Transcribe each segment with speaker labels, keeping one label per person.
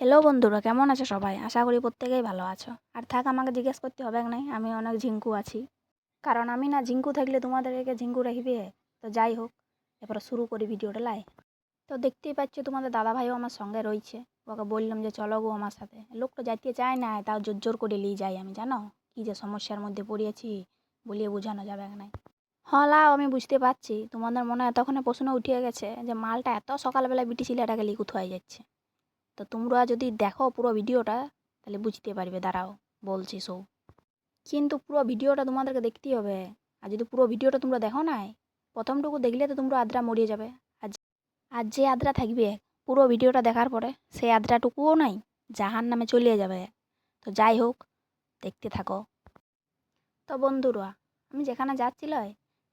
Speaker 1: Hello বন্ধুরা, কেমন আছো সবাই? আশা করি প্রত্যেকেই ভালো আছো। আর থাক, আমাকে জিজ্ঞেস করতে হবে নাই, আমি অনেক ঝিঙ্কু আছি। কারণ আমি না ঝিঙ্কু থাকলে তোমাদেরকে ঝিঙ্কু রাখবে। তো যাই হোক এরপরে শুরু করি ভিডিওটা লাই তো দেখতেই পাচ্ছ, তোমাদের দাদা ভাইও আমার সঙ্গে রয়েছে। ওকে বললাম যে, চলো গো আমার সাথে। লোকটা যাইতে চায় না, তাও জোর জোর করে নিয়ে যাই আমি জানো? কী যে সমস্যার মধ্যে পড়িয়েছি, বলিয়ে বোঝানো যাবে নাই। হ্যাঁ লাও, আমি বুঝতে পারছি। তোমাদের মনে এতক্ষণে প্রশ্ন উঠে গেছে যে, মালটা এত সকালবেলা বিটি ছেলেটাকে লিখে কোথায় যাচ্ছে। তো তোমরা যদি দেখো পুরো ভিডিওটা, তাহলে বুঝতে পারবে, দাঁড়াও, বলছি সব কিন্তু পুরো ভিডিওটা তোমাদেরকে দেখতেই হবে। আর যদি পুরো ভিডিওটা তোমরা দেখো নাই, প্রথমটুকু দেখলে তো তোমরা আদ্রা মরিয়ে যাবে। আর আর যে আদ্রা থাকবে, পুরো ভিডিওটা দেখার পরে সেই আদ্রাটুকুও নাই জাহান নামে চলিয়ে যাবে। তো যাই হোক, দেখতে থাকো। তো বন্ধুরা, আমি যেখানে যাচ্ছিল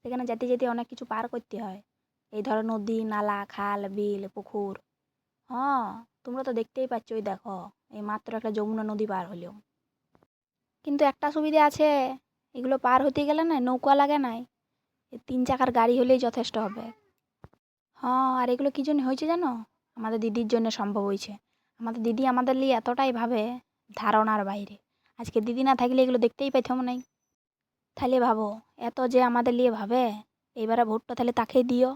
Speaker 1: সেখানে যেতে যেতে অনেক কিছু পার করতে হয়। এই ধরো নদী, নালা, খাল, বিল, পুকুর। হ্যাঁ তোমরা তো দেখতেই পাচ্ছ ওই দেখো, এই মাত্র একটা যমুনা নদী পার হলেও। কিন্তু একটা সুবিধা আছে, এগুলো পার হতে গেলে না নৌকা লাগে নাই তিন চাকার গাড়ি হলেই যথেষ্ট হবে। হ্যাঁ আর এগুলো কী জন্য হয়েছে জানো? আমাদের দিদির জন্য সম্ভব হয়েছে। আমাদের দিদি আমাদের নিয়ে এতটাই ভাবে ধারণার বাইরে। আজকে দিদি না থাকলে এগুলো দেখতেই পাইতাম নাই। তাহলে ভাবো, এত যে আমাদের নিয়ে ভাবে, এইবারে ভোটটা তাহলে তাকেই দিও।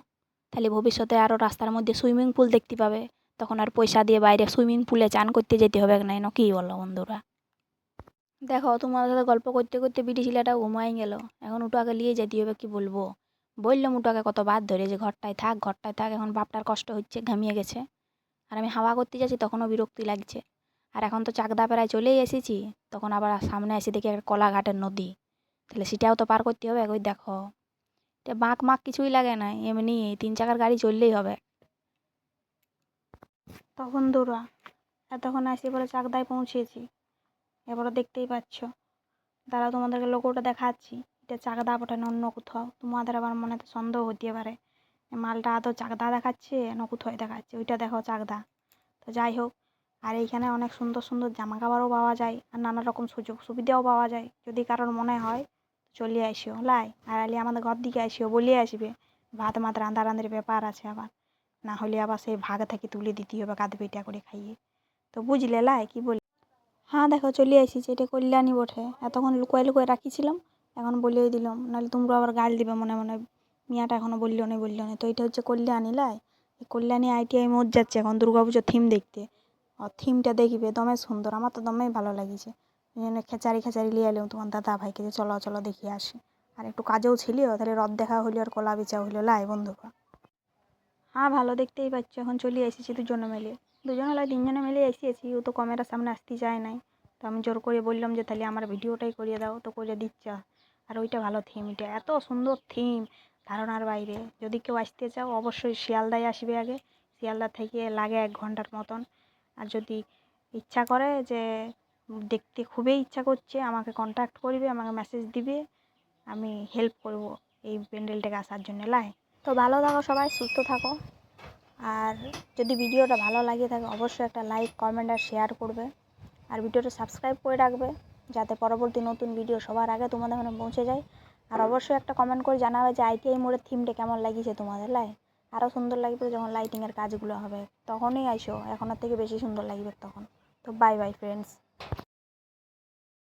Speaker 1: তাহলে ভবিষ্যতে আরও রাস্তার মধ্যে সুইমিং পুল দেখতে পাবে। তখন আর পয়সা দিয়ে বাইরে সুইমিং পুলে চান করতে যেতে হবে না না কি বলো বন্ধুরা? দেখো তোমার সাথে গল্প করতে করতে বিটি ছেলেটা ঘুমাই গেল। এখন উটাকে নিয়ে যেতে হবে, কি বলব? বললাম উটাকে কত বাদ ধরে যে ঘরটায় থাক ঘরটায় থাক, এখন বাপটার কষ্ট হচ্ছে, ঘামিয়ে গেছে। আর আমি হাওয়া করতে যাচ্ছি, তখনও বিরক্তি লাগছে। আর এখন তো চাকদা প্রায় চলেই এসেছি, তখন আবার সামনে এসে দেখি একটা কলাঘাটের নদী। তাহলে সেটাও তো পার করতে হবে ওই দেখো। এটা বাঁক মাক কিছুই লাগে না, এমনি তিন চাকার গাড়ি চললেই হবে। তো বন্ধুরা এতক্ষণ আসি এবারে চাকদায় পৌঁছেছি। এবারে দেখতেই পাচ্ছ। দাঁড়াও, তোমাদেরকে লোগোটা দেখাচ্ছি। এটা চাকদা বটে না অন্য কোথাও। তোমাদের আবার মনে তো সন্দেহ হতে পারে। মালটা আদৌ চাকদা দেখাচ্ছে না কোথায় দেখাচ্ছে। ওইটা দেখো চাকদা। তো যাই হোক, আর এইখানে অনেক সুন্দর সুন্দর জামা কাপড়ও পাওয়া যায় আর নানা রকম সুযোগ সুবিধাও পাওয়া যায়। যদি কারোর মনে হয় চলে আসিও। লাই, আর আলি আমাদের ঘর দিকে আসিও, বলিয়ে আসবে। ভাত মাত রান্ধির ব্যাপার আছে আবার। না হলে আবার সেই ভাগ থেকে তুলে দিতে হবে কাঁধ পেটা করে খাইয়ে। তো বুঝলে লাই, কি বলি? হ্যাঁ দেখো, চলে এসেছি এটা কল্যাণী বটে। এতক্ষণ লুকোয় লুকোয় রাখিছিলাম, এখন বলেই দিলাম, নাহলে তোমরা আবার গাল দিবে মনে মনে। মিয়াটা এখনও বলল না বলল না। তো এটা হচ্ছে কল্যাণী লাই। এই কল্যাণী আইটিআই মোট যাচ্ছে এখন দুর্গাপুজোর থিম দেখতে। ও থিমটা দেখবে, দমে সুন্দর। আমার তো দমেই ভালো লাগিছে। এই জন্য খেচারি খেচারি লিয়ে এলাম তোমার দাদা ভাইকে যে চলো চলো দেখিয়ে আসি। আর একটু কাজেও ছিল, তাহলে রদ দেখা হইল আর কলা বেচা হইল লাই, বন্ধুরা। হ্যাঁ ভালো দেখতেই পাচ্ছ। এখন চলে এসেছি দুজনে মিলে। দুজনে লাই তিনজনে মিলে এসেছি ও তো ক্যামেরার সামনে আসতে চায় নাই। তো আমি জোর করে বললাম যে, তাহলে আমার ভিডিওটাই করিয়ে দাও, তো করে দিচ্ছে। আর ওইটা ভালো থিম এটা এত সুন্দর থিম ধারণার বাইরে। যদি কেউ আসতে চাও, অবশ্যই শিয়ালদায় আসবে আগে। শিয়ালদা থেকে লাগে এক ঘণ্টার মতন। আর যদি ইচ্ছা করে যে, দেখতে খুবই ইচ্ছা করছে, আমাকে কন্ট্যাক্ট করবে, আমাকে মেসেজ দিবে, আমি হেল্প করব এই প্যান্ডেলটাকে আসার জন্য। লাই? তো ভালো থাকো সবাই, সুস্থ থাকো। আর যদি ভিডিওটা ভালো লাগে থাকে, অবশ্যই একটা লাইক কমেন্ট আর শেয়ার করবে। আর ভিডিওটা সাবস্ক্রাইব করে রাখবে, যাতে পরবর্তী নতুন ভিডিও সবার আগে তোমাদের ওখানে পৌঁছে যায়। আর অবশ্যই একটা কমেন্ট করে জানাবে যে আইটিআই মোড়ের থিমটা কেমন লাগিয়েছে তোমাদের লাই আরও সুন্দর লাগবে যখন লাইটিংয়ের কাজগুলো হবে, তখনই আইসো। এখনের থেকে বেশি সুন্দর লাগবে তখন। তো বাই বাই ফ্রেন্ডস